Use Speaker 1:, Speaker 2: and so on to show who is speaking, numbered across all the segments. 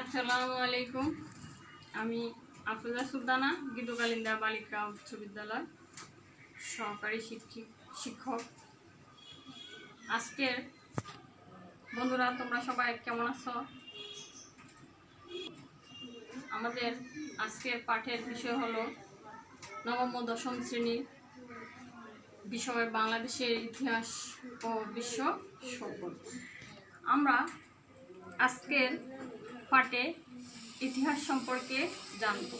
Speaker 1: আসসালামু আলাইকুম। আমি আফরোজা সুলতানা, গীতকালিন্দা বালিকা উচ্চ বিদ্যালয়, সহকারী শিক্ষিক শিক্ষক। আজকের বন্ধুরা, তোমরা সবাই কেমন আছো? আমাদের আজকের পাঠের বিষয় হলো নবম ও দশম শ্রেণির বিষয় বাংলাদেশের ইতিহাস ও বিশ্ব সভ্যতা আমরা আজকের পাঠে ইতিহাস সম্পর্কে জানব।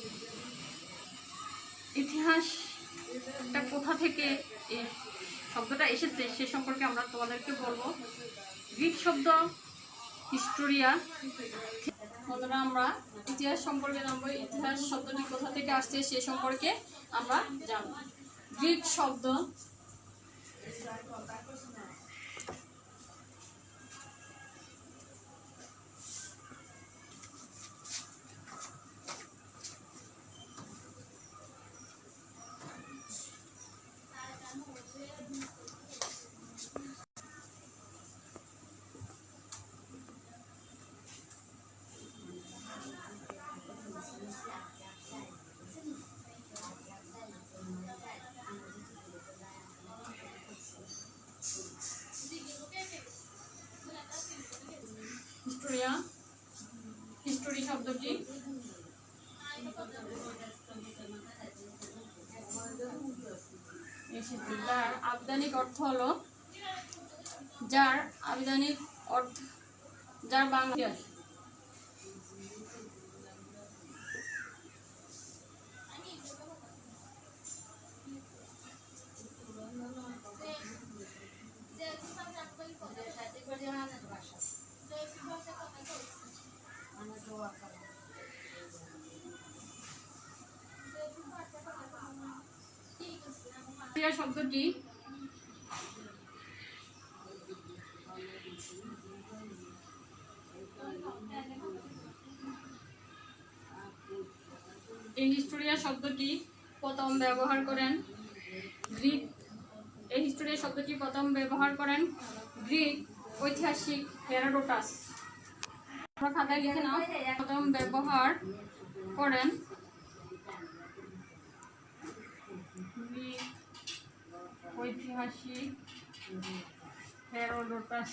Speaker 1: ইতিহাসটা কোথা থেকে এই শব্দটা এসেছে সে সম্পর্কে আমরা তোমাদেরকে বলব। গ্রিক শব্দ, হিস্টোরিয়া। বন্ধুরা, আমরা ইতিহাস সম্পর্কে জানব, ইতিহাস শব্দটি কোথা থেকে আসছে সে সম্পর্কে আমরা জানব। গ্রিক শব্দ হিস্টোরিয়া হিস্টোরি শব্দটি যার আবিধানিক অর্থ হল যার আবিধানিক অর্থ যার বাংলা ইতিহাস। শব্দটি এই হিস্টোরিয়া শব্দটি প্রথম ব্যবহার করেন গ্রিক এই হিস্টোরিয়া শব্দটি প্রথম ব্যবহার করেন গ্রিক ঐতিহাসিক হেরাডোটাস আমরা খাতায় লিখে নাও প্রথম ব্যবহার করেন গ্রিক ঐতিহাসিক হেরোডোটাস।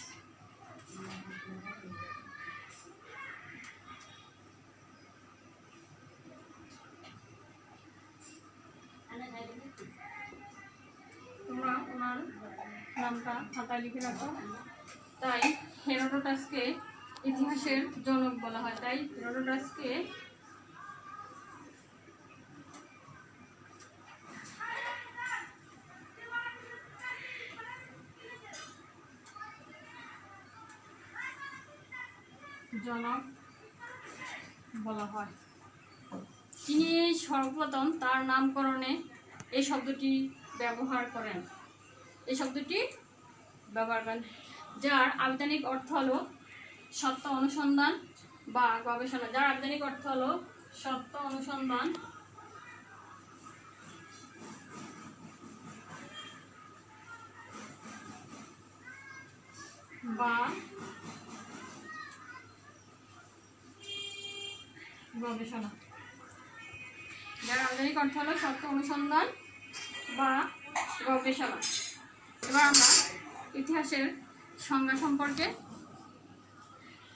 Speaker 1: তোমরা ওনার নামটা খাতায় লিখে রাখো। তাই হেরোডোটাসকে ইতিহাসের জনক বলা হয়। তাই হেরোডোটাসকে জনক বলা হয়। তিনি সর্বপ্রথম তার নামকরণে এই শব্দটি ব্যবহার করেন। এই শব্দটি ব্যবহার করেন, যার আবিধানিক অর্থ হলো সত্য অনুসন্ধান বা গবেষণা। যার আবিধানিক অর্থ হলো সত্য অনুসন্ধান। বা গবেষণা। যার আঞ্চলিক অর্থ হলো সত্য অনুসন্ধান বা গবেষণা। এবার আমরা ইতিহাসের সংজ্ঞা সম্পর্কে,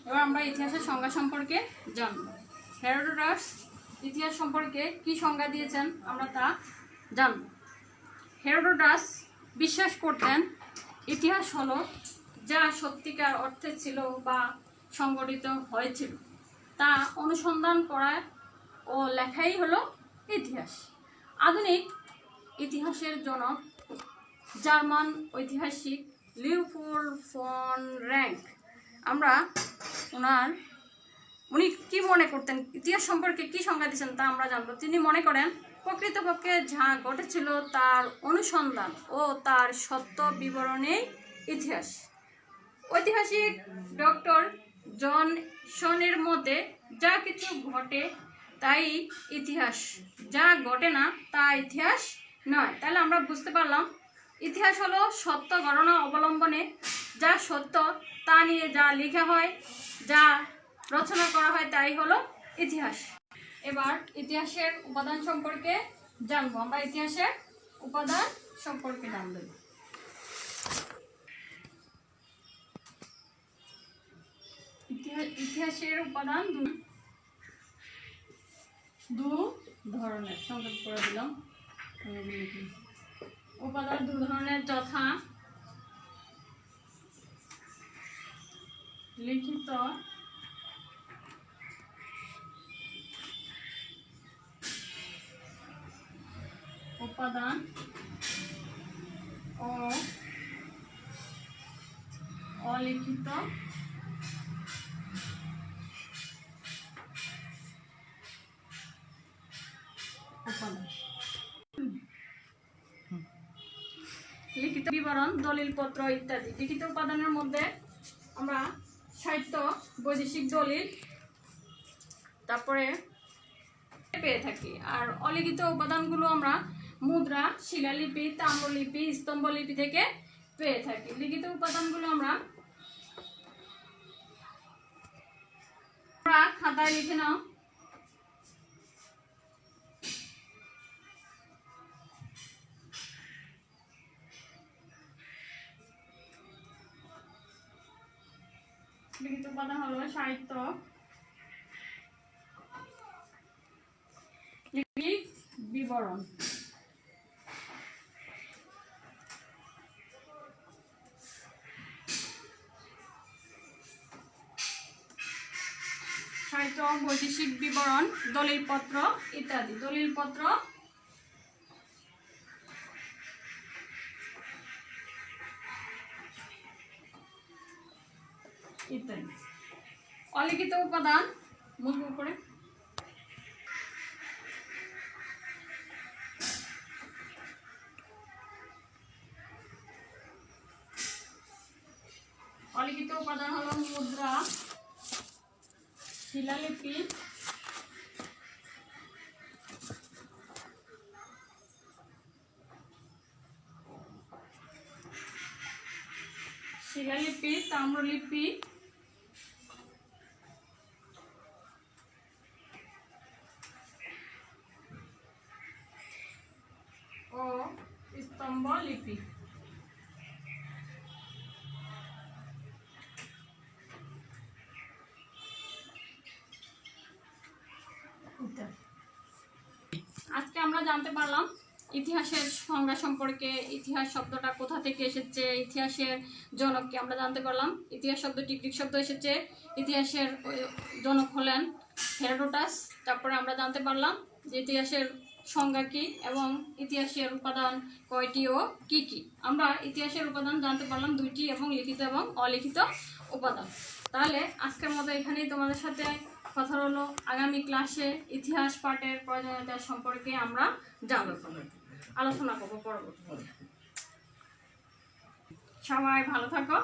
Speaker 1: এবার আমরা ইতিহাসের সংজ্ঞা সম্পর্কে জানব। হেরোডোটাস ইতিহাস সম্পর্কে কি সংজ্ঞা দিয়েছেন আমরা তা জানব। হেরোডোটাস বিশ্বাস করতেন ইতিহাস হলো যা সত্যিকার অর্থে ছিল বা সংগঠিত হয়েছিল। তা অনুসন্ধান করা ও লেখাই হলো ইতিহাস। আধুনিক ইতিহাসের জনক জার্মান ঐতিহাসিক লিওপোল্ড ফন র্যাঙ্ক। আমরা ওনার উনি কি মনে করতেন, ইতিহাস সম্পর্কে কি সংজ্ঞা দিয়েছেন তা আমরা জানব। তিনি মনে করেন, প্রকৃতপক্ষে যা ঘটেছিল তার অনুসন্ধান ও তার সত্য বিবরণেই ইতিহাস। ঐতিহাসিক ডক্টর জন শনের মতে যা কিছু ঘটে তাই ইতিহাস। যা ঘটে না, তা ইতিহাস নয়। তাহলে আমরা বুঝতে পারলাম, ইতিহাস হলো সত্য ঘটনা অবলম্বনে যা সত্য, তা নিয়ে যা লেখা হয়, যা রচনা করা হয়, তাই হলো ইতিহাস। এবার ইতিহাসের উপাদান সম্পর্কে জানব। আমরা ইতিহাসের উপাদান সম্পর্কে জানব। ইতিহাসের উপাদান দু- ধরনের। সংকেত করে দিলাম। উপাদান দু ধরনের যথা লিখিত উপাদান ও অলিখিত লিখিত বিবরণ দলিলপত্র ইত্যাদি। লিখিত উপাদানের মধ্যে আমরা সাহিত্য, বৈদেশিক দলিল, তারপরে পেয়ে থাকি। আর অলিখিত উপাদানগুলো আমরা মুদ্রা, শিলালিপি, তাম্রলিপি, স্তম্ভলিপি থেকে পেয়ে থাকি। লিখিত উপাদানগুলো আমরা খাতায় লিখে নাও। লিখিত উপাদান হলো সাহিত্য। বিবরণ। সাহিত্য বৈদেশিক বিবরণ দলিলপত্র ইত্যাদি। দলিলপত্র ইত্যাদি। অলিখিত উপাদান মুখে করে অলিখিত উপাদান হলো মুদ্রা শিলালিপি শিলালিপি তাম্রলিপি ও স্তম্ভ লিপি। আজকে আমরা জানতে পারলাম ইতিহাসের সংজ্ঞা সম্পর্কে, ইতিহাস শব্দটা কোথা থেকে এসেছে, ইতিহাসের জনককে আমরা জানতে পারলাম। ইতিহাস শব্দটি গ্রিক শব্দ এসেছে, ইতিহাসের জনক হলেন হেরোডোটাস। তারপরে আমরা জানতে পারলাম যে ইতিহাসের সংজ্ঞা কী এবং ইতিহাসের উপাদান কয়টি ও কি কি? আমরা ইতিহাসের উপাদান জানতে পারলাম দুইটি এবং লিখিত এবং অলিখিত উপাদান। তাহলে আজকের মতো এখানেই তোমাদের সাথে কথা হলো। আগামী ক্লাসে ইতিহাস পাঠের প্রয়োজনীয়তা সম্পর্কে আমরা জানব। আলোচনা করব পরবর্তী সবাই ভালো থাকো।